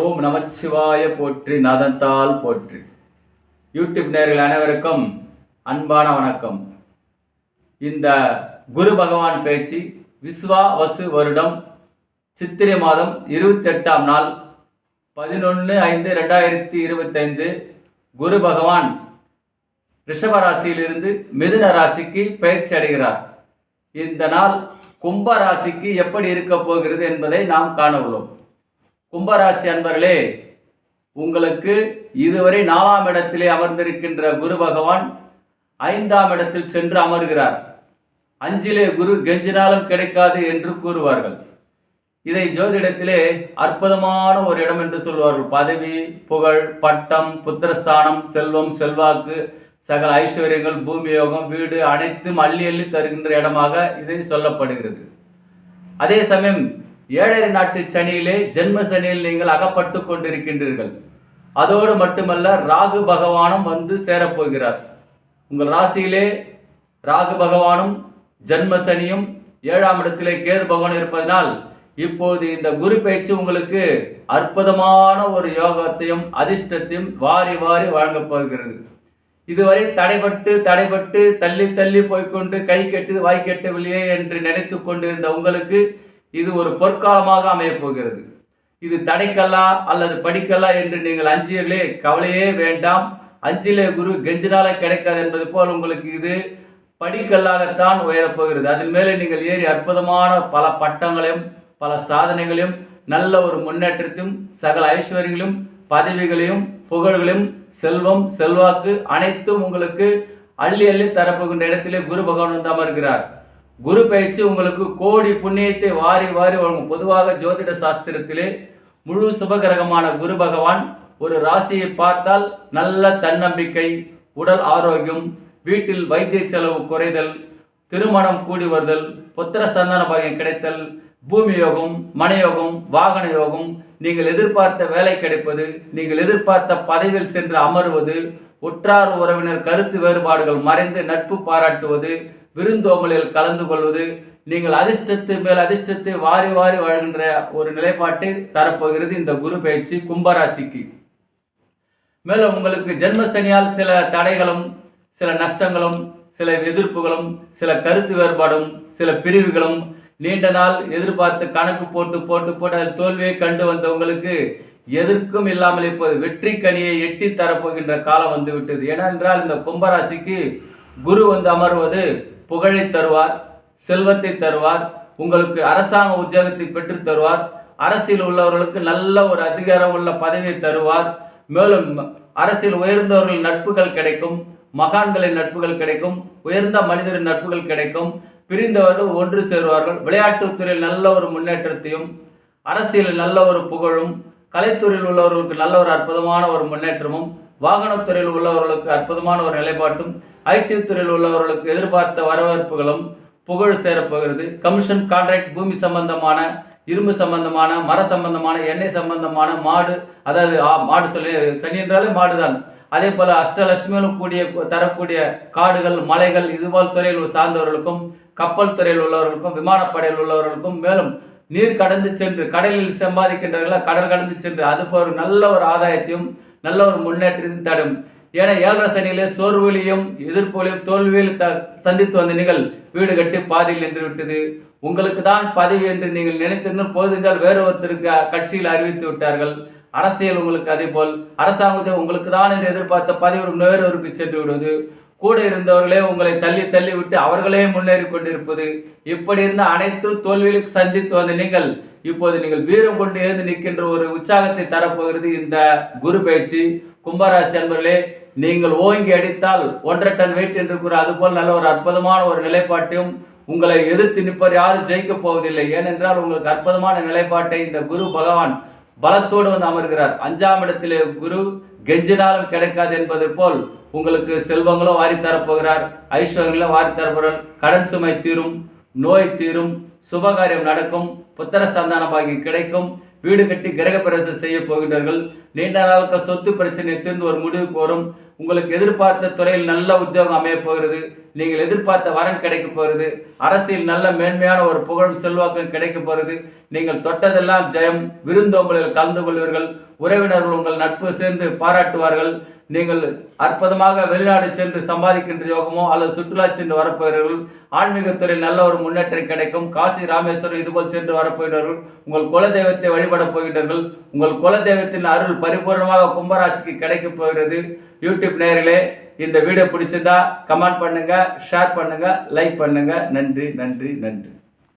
ஓம் நமச்சிவாய போற்றி நதந்தால் போற்றி. யூடியூப் நேர்கள் அனைவருக்கும் அன்பான வணக்கம். இந்த குரு பகவான் பேச்சு விஸ்வா வசு வருடம் சித்திரை மாதம் இருபத்தெட்டாம் நாள் பதினொன்று ஐந்து ரெண்டாயிரத்தி இருபத்தைந்து குரு பகவான் ரிஷபராசியிலிருந்து மிதுன ராசிக்கு பயிற்சி அடைகிறார். இந்த நாள் கும்ப ராசிக்கு எப்படி இருக்க போகிறது என்பதை நாம் காண உள்ளோம். கும்பராசி அன்பர்களே உங்களுக்கு இதுவரை நாலாம் இடத்திலே அமர்ந்திருக்கின்ற குரு பகவான் ஐந்தாம் இடத்தில் சென்று அமர்கிறார். அஞ்சிலே குரு கெஞ்சினாலும் கிடைக்காது என்று கூறுவார்கள். இதை ஜோதிடத்திலே அற்புதமான ஒரு இடம் என்று சொல்வார்கள். பதவி புகழ் பட்டம் புத்திரஸ்தானம் செல்வம் செல்வாக்கு சகல ஐஸ்வர்யங்கள் பூமி யோகம் வீடு அனைத்தும் அள்ளி அள்ளி தருகின்ற இடமாக இதை சொல்லப்படுகிறது. அதே சமயம் ஏழரை நாட்டு சனியிலே ஜென்ம சனியில் நீங்கள் அகப்பட்டு கொண்டிருக்கின்றீர்கள். அதோடு மட்டுமல்ல ராகு பகவானும் வந்து சேரப்போகிறார் உங்கள் ராசியிலே ராகு பகவானும் ஜென்ம சனியும் ஏழாம் இடத்திலே கேது பகவான் இருப்பதனால் இப்போது இந்த குரு பயிற்சி உங்களுக்கு அற்புதமான ஒரு யோகத்தையும் அதிர்ஷ்டத்தையும் வாரி வாரி வழங்கப் போகிறது. இதுவரை தடைபட்டு தடைபட்டு தள்ளி தள்ளி போய்க்கொண்டு கை கெட்டு வாய் கெட்டவில்லையே என்று நினைத்து கொண்டிருந்த உங்களுக்கு இது ஒரு பொற்காலமாக அமையப் போகிறது. இது தடைக்கல்லா அல்லது படிக்கல்லா என்று நீங்கள் அஞ்சியர்களே கவலையே வேண்டாம். அஞ்சிலே குரு கெஞ்சினால கிடைக்காது என்பது போல் உங்களுக்கு இது படிக்கல்லாகத்தான் உயரப்போகிறது அதன் மேலே நீங்கள் ஏறி அற்புதமான பல பட்டங்களையும் பல சாதனைகளையும் நல்ல ஒரு முன்னேற்றத்தையும் சகல ஐஸ்வர்யங்களையும் பதவிகளையும் புகழ்களையும் செல்வம் செல்வாக்கு அனைத்தும் உங்களுக்கு அள்ளி அள்ளி தரப்போகின்ற இடத்திலே குரு பகவான் வந்து இருக்கிறார் குரு பயிற்சி உங்களுக்கு கோடி புண்ணியத்தை வாரி வாரி வழங்கும். பொதுவாக ஜோதிட சாஸ்திரத்திலே முழு சுபகிரகமான குரு பகவான் ஒரு ராசியை பார்த்தால் நல்ல தன்னம்பிக்கை உடல் ஆரோக்கியம் வீட்டில் வைத்திய செலவு குறைதல் திருமணம் கூடி வருதல் புத்திர சந்தான பாகியம் கிடைத்தல் பூமி யோகம் மனயோகம் வாகன யோகம் நீங்கள் எதிர்பார்த்த வேலை கிடைப்பது நீங்கள் எதிர்பார்த்த பதவியில் சென்று அமர்வது உற்றார் உறவினர் கருத்து வேறுபாடுகள் மறைந்து நட்பு பாராட்டுவது விருந்தோம்பலில் கலந்து கொள்வது நீங்கள் அதிர்ஷ்டத்து மேல் அதிர்ஷ்டத்தை வாரி வாரி வழங்குகின்ற ஒரு நிலைப்பாட்டை தரப்போகிறது இந்த குரு பயிற்சி கும்பராசிக்கு. மேலும் உங்களுக்கு ஜென்மசனியால் சில தடைகளும் சில நஷ்டங்களும் சில எதிர்ப்புகளும் சில கருத்து வேறுபாடும் சில பிரிவுகளும் நீண்ட நாள் எதிர்பார்த்து கணக்கு போட்டு போட்டு போட்டு அதில் தோல்வியை கண்டு வந்தவங்களுக்கு எதற்கும் இல்லாமல் இப்போது வெற்றி கனியை எட்டி தரப்போகின்ற காலம் வந்து விட்டது ஏனென்றால் இந்த கும்பராசிக்கு குரு வந்து அமர்வது புகழை தருவார் செல்வத்தை தருவார் உங்களுக்கு அரசாங்க உத்தியோகத்தை பெற்று தருவார் அரசியல் உள்ளவர்களுக்கு நல்ல ஒரு அதிகாரம் உள்ள பதவியை தருவார். மேலும் அரசியல் உயர்ந்தவர்கள் நட்புகள் கிடைக்கும் மகான்களின் நட்புகள் கிடைக்கும் உயர்ந்த மனிதரின் நட்புகள் கிடைக்கும் பிரிந்தவர்கள் ஒன்று சேருவார்கள். விளையாட்டுத்துறையில் நல்ல ஒரு முன்னேற்றத்தையும் அரசியலில் நல்ல ஒரு புகழும் கலைத்துறையில் உள்ளவர்களுக்கு நல்ல ஒரு அற்புதமான ஒரு முன்னேற்றமும் வாகனத்துறையில் உள்ளவர்களுக்கு அற்புதமான ஒரு நிலைப்பாட்டும் ஐடி துறையில் உள்ளவர்களுக்கு எதிர்பார்த்த வரவேற்புகளும் புகழ் சேரப்போகிறது கமிஷன் கான்ட்ராக்ட் பூமி சம்பந்தமான இரும்பு சம்பந்தமான மர சம்பந்தமான எண்ணெய் சம்பந்தமான மாடு அதாவது மாடு சொல்லி சனி என்றாலே மாடுதான். அதே போல அஷ்டலட்சுமியிலும் கூடிய தரக்கூடிய காடுகள் மலைகள் இதுபோல் துறையில் சார்ந்தவர்களுக்கும் கப்பல் துறையில் உள்ளவர்களுக்கும் விமானப்படையில் உள்ளவர்களுக்கும் மேலும் நீர் கடந்து சென்று கடலில் சம்பாதிக்கின்றவர்கள? கடல் கடந்து சென்று. அது ஒரு நல்ல ஒரு ஆதாயத்தையும் நல்ல ஒரு முன்னேற்றத்தையும் தடும் ஏன்னா ஏழரை சனியிலே சோர்வுகளையும் எதிர்ப்புகளையும் தோல்வியில் த சந்தித்து வந்த நீங்கள் வீடு கட்டி பாதியில் நின்று விட்டது. உங்களுக்கு தான் பதவி என்று நீங்கள் நினைத்திருந்தால் போதுங்கள். வேறு ஒருத்தருக்கு கட்சியில் அறிவித்து விட்டார்கள். அரசியல் உங்களுக்கு அதே போல் அரசாங்கத்தை உங்களுக்கு தான் என்று எதிர்பார்த்த பதவி வேறொருக்கு சென்று விடுவது. கூட இருந்தவர்களே உங்களை தள்ளி தள்ளி விட்டு அவர்களே முன்னேறி கொண்டிருப்பது. இப்படி இருந்த அனைத்து தோல்விகளுக்கு சந்தித்து வந்த நீங்கள் இப்போது நீங்கள் வீரம் கொண்டு எழுந்து நிற்கின்ற ஒரு உற்சாகத்தை தரப்போகிறது இந்த குரு பயிற்சி. கும்பராசி அன்பர்களே நீங்கள் ஓங்கி அடித்தால் ஒன்றரை டன் வெயிட் என்று கூற அதுபோல் நல்ல ஒரு அற்புதமான ஒரு நிலைப்பாட்டையும் உங்களை எதிர்த்து நிற்பர் யாரும் ஜெயிக்கப் போவதில்லை. ஏனென்றால் உங்களுக்கு அற்புதமான நிலைப்பாட்டை இந்த குரு பகவான் பலத்தோடு வந்து அமர்கிறார். அஞ்சாம் இடத்திலே குரு கெஞ்சினாலும் கிடைக்காது என்பது போல் உங்களுக்கு செல்வங்களும் வாரி தரப்போகிறார் ஐஸ்வர்யங்களும் வாரி தரப்போகிறார் கடன் சுமை தீரும் நோய் தீரும் சுபகாரியம் நடக்கும் புத்திர சந்தான பாக்கியம் கிடைக்கும். வீடு கட்டி கிரக பிரவேசம் செய்ய போகின்றார்கள். நீண்ட நாளுக்கு சொத்து பிரச்சனை தீர்ந்து ஒரு முடிவுக்கு வரும். உங்களுக்கு எதிர்பார்த்த துறையில் நல்ல உத்தியோகம் அமைய போகிறது. நீங்கள் எதிர்பார்த்த வரன் கிடைக்க போகிறது. அரசியல் நல்ல மேன்மையான ஒரு புகழும் செல்வாக்கும் கிடைக்க போகிறது. நீங்கள் தொட்டதெல்லாம் ஜெயம். விருந்தோம்பலில் கலந்து கொள்வீர்கள். உறவினர்கள் உங்கள் நட்பு சேர்ந்து பாராட்டுவார்கள். நீங்கள் அற்புதமாக வெளிநாடு சென்று சம்பாதிக்கின்ற யோகமோ அல்லது சுற்றுலா சென்று வரப்போகிறீர்கள். ஆன்மீகத்துறையில் நல்ல ஒரு முன்னேற்றம் கிடைக்கும். காசி ராமேஸ்வரம் இதுபோல் சென்று வரப்போகிறார்கள் உங்கள் குலதெய்வத்தை வழிபடப் போகின்றார்கள். உங்கள் குலதெய்வத்தின் அருள் பரிபூர்ணமாக கும்பராசிக்கு கிடைக்கப் போகிறது. யூடியூப் நேயர்களே இந்த வீடியோ பிடிச்சிருந்தா கமெண்ட் பண்ணுங்க ஷேர் பண்ணுங்க லைக் பண்ணுங்க. நன்றி நன்றி நன்றி.